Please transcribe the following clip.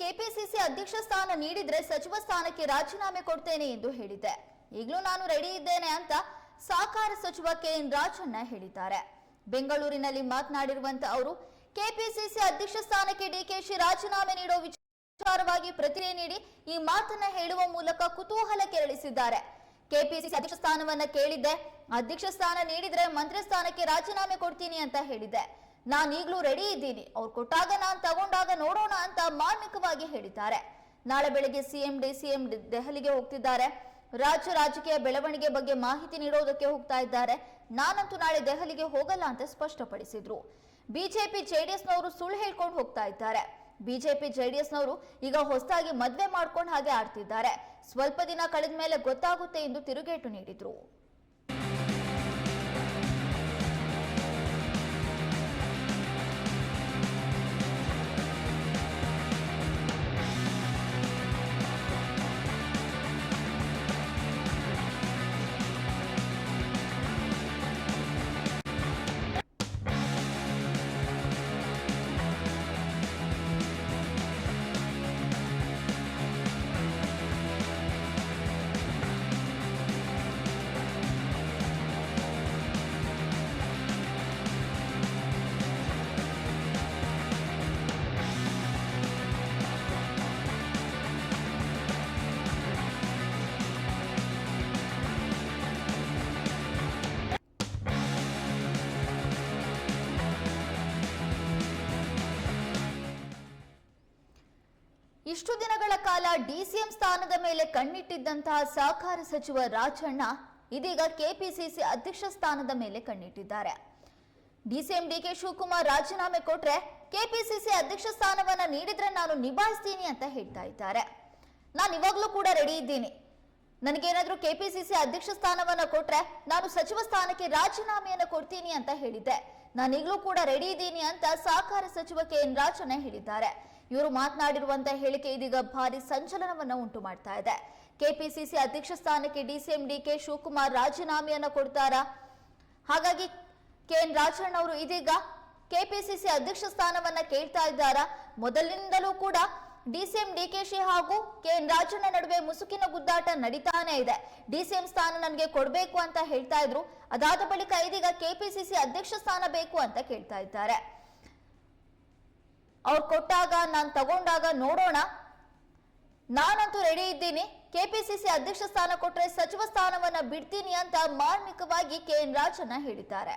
KPCC ಅಧ್ಯಕ್ಷ ಸ್ಥಾನ ನೀಡಿದ್ರೆ ಸಚಿವ ಸ್ಥಾನಕ್ಕೆ ರಾಜೀನಾಮೆ ಕೊಡ್ತೇನೆ ಎಂದು ಹೇಳಿದ್ದೆ. ಈಗಲೂ ನಾನು ರೆಡಿ ಇದ್ದೇನೆ ಅಂತ ಸಹಕಾರ ಸಚಿವ ಕೆ ಎನ್ ರಾಜಣ್ಣ ಹೇಳಿದ್ದಾರೆ. ಬೆಂಗಳೂರಿನಲ್ಲಿ ಮಾತನಾಡಿರುವಂತ ಅವರು, ಕೆಪಿಸಿಸಿ ಅಧ್ಯಕ್ಷ ಸ್ಥಾನಕ್ಕೆ ಡಿಕೆಶಿ ರಾಜೀನಾಮೆ ನೀಡೋ ವಿಚಾರವಾಗಿ ಪ್ರತಿಕ್ರಿಯೆ ನೀಡಿ ಈ ಮಾತನ್ನ ಹೇಳುವ ಮೂಲಕ ಕುತೂಹಲ ಕೆರಳಿಸಿದ್ದಾರೆ. ಕೆಪಿಸಿಸಿ ಅಧ್ಯಕ್ಷ ಸ್ಥಾನವನ್ನ ಕೇಳಿದ್ದೆ. ಅಧ್ಯಕ್ಷ ಸ್ಥಾನ ನೀಡಿದ್ರೆ ಮಂತ್ರಿ ಸ್ಥಾನಕ್ಕೆ ರಾಜೀನಾಮೆ ಕೊಡ್ತೀನಿ ಅಂತ ಹೇಳಿದ್ದೆ. ನಾನು ಈಗಲೂ ರೆಡಿ ಇದ್ದೀನಿ. ಅವ್ರು ಕೊಟ್ಟಾಗ ನಾನು ತಗೊಂಡಾಗ ನೋಡೋಣ ಅಂತ ಮಾರ್ಮಿಕವಾಗಿ ಹೇಳಿದ್ದಾರೆ. ನಾಳೆ ಬೆಳಗ್ಗೆ ಸಿಎಂ ಡಿ ಸಿಎಂ ದೆಹಲಿಗೆ ಹೋಗ್ತಿದ್ದಾರೆ. ರಾಜ್ಯ ರಾಜಕೀಯ ಬೆಳವಣಿಗೆ ಬಗ್ಗೆ ಮಾಹಿತಿ ನೀಡೋದಕ್ಕೆ ಹೋಗ್ತಾ ಇದ್ದಾರೆ. ನಾನಂತೂ ನಾಳೆ ದೆಹಲಿಗೆ ಹೋಗಲ್ಲ ಅಂತ ಸ್ಪಷ್ಟಪಡಿಸಿದ್ರು. ಬಿಜೆಪಿ, ಜೆಡಿಎಸ್ನವರು ಸುಳ್ಳು ಹೇಳ್ಕೊಂಡು ಹೋಗ್ತಾ ಇದ್ದಾರೆ. ಬಿಜೆಪಿ, ಜೆಡಿಎಸ್ನವರು ಈಗ ಹೊಸದಾಗಿ ಮದುವೆ ಮಾಡ್ಕೊಂಡು ಹಾಗೆ ಆಡ್ತಿದ್ದಾರೆ. ಸ್ವಲ್ಪ ದಿನ ಕಳೆದ ಮೇಲೆ ಗೊತ್ತಾಗುತ್ತೆ ಎಂದು ತಿರುಗೇಟು ನೀಡಿದ್ರು. ಇಷ್ಟು ದಿನಗಳ ಕಾಲ ಡಿಸಿಎಂ ಸ್ಥಾನದ ಮೇಲೆ ಕಣ್ಣಿಟ್ಟಿದ್ದಂತಹ ಸಹಕಾರ ಸಚಿವ ರಾಜಣ್ಣ ಇದೀಗ ಕೆಪಿಸಿಸಿ ಅಧ್ಯಕ್ಷ ಸ್ಥಾನದ ಮೇಲೆ ಕಣ್ಣಿಟ್ಟಿದ್ದಾರೆ. ಡಿಸಿಎಂ ಡಿಕೆ ಶಿವಕುಮಾರ್ ರಾಜೀನಾಮೆ ಕೊಟ್ರೆ ಕೆಪಿಸಿಸಿ ಅಧ್ಯಕ್ಷ ಸ್ಥಾನವನ್ನ ನೀಡಿದ್ರೆ ನಾನು ನಿಭಾಯಿಸ್ತೀನಿ ಅಂತ ಹೇಳ್ತಾ ಇದ್ದಾರೆ. ನಾನು ಇವಾಗ್ಲೂ ಕೂಡ ರೆಡಿ ಇದ್ದೀನಿ. ನನಗೇನಾದ್ರೂ ಕೆಪಿಸಿಸಿ ಅಧ್ಯಕ್ಷ ಸ್ಥಾನವನ್ನ ಕೊಟ್ರೆ ನಾನು ಸಚಿವ ಸ್ಥಾನಕ್ಕೆ ರಾಜೀನಾಮೆಯನ್ನು ಕೊಡ್ತೀನಿ ಅಂತ ಹೇಳಿದ್ದೆ. ನಾನು ಈಗಲೂ ಕೂಡ ರೆಡಿ ಇದ್ದೀನಿ ಅಂತ ಸಹಕಾರ ಸಚಿವ ಕೆ ಎನ್ ರಾಜಣ್ಣ ಹೇಳಿದ್ದಾರೆ. ಇವರು ಮಾತನಾಡಿರುವಂತ ಹೇಳಿಕೆ ಇದೀಗ ಭಾರಿ ಸಂಚಲನವನ್ನು ಉಂಟು ಮಾಡ್ತಾ ಇದೆ. ಕೆಪಿಸಿಸಿ ಅಧ್ಯಕ್ಷ ಸ್ಥಾನಕ್ಕೆ ಡಿಸಿಎಂ ಡಿಕೆ ಶಿವಕುಮಾರ್ ರಾಜೀನಾಮೆಯನ್ನು ಕೊಡ್ತಾರಾ? ಹಾಗಾಗಿ ಕೆ ಎನ್ ರಾಜಣ್ಣ ಅವರು ಇದೀಗ ಕೆಪಿಸಿಸಿ ಅಧ್ಯಕ್ಷ ಸ್ಥಾನವನ್ನ ಕೇಳ್ತಾ ಇದ್ದಾರಾ? ಮೊದಲಿನಿಂದಲೂ ಕೂಡ ಡಿಸಿಎಂ ಡಿಕೆಶಿ ಹಾಗೂ ಕೆ ಎನ್ ರಾಜಣ್ಣ ನಡುವೆ ಮುಸುಕಿನ ಗುದ್ದಾಟ ನಡೀತಾನೆ ಇದೆ. ಡಿಸಿಎಂ ಸ್ಥಾನ ನನಗೆ ಕೊಡಬೇಕು ಅಂತ ಹೇಳ್ತಾ ಇದ್ರು. ಅದಾದ ಬಳಿಕ ಇದೀಗ ಕೆಪಿಸಿಸಿ ಅಧ್ಯಕ್ಷ ಸ್ಥಾನ ಬೇಕು ಅಂತ ಕೇಳ್ತಾ ಇದ್ದಾರೆ. ಅವ್ರು ಕೊಟ್ಟಾಗ, ನಾನು ತಗೊಂಡಾಗ ನೋಡೋಣ. ನಾನಂತೂ ರೆಡಿ ಇದ್ದೀನಿ. ಕೆಪಿಸಿಸಿ ಅಧ್ಯಕ್ಷ ಸ್ಥಾನ ಕೊಟ್ಟರೆ ಸಚಿವ ಸ್ಥಾನವನ್ನ ಬಿಡ್ತೀನಿ ಅಂತ ಮಾರ್ಮಿಕವಾಗಿ ಕೆ ಎನ್ ರಾಜಣ್ಣ ಹೇಳಿದ್ದಾರೆ.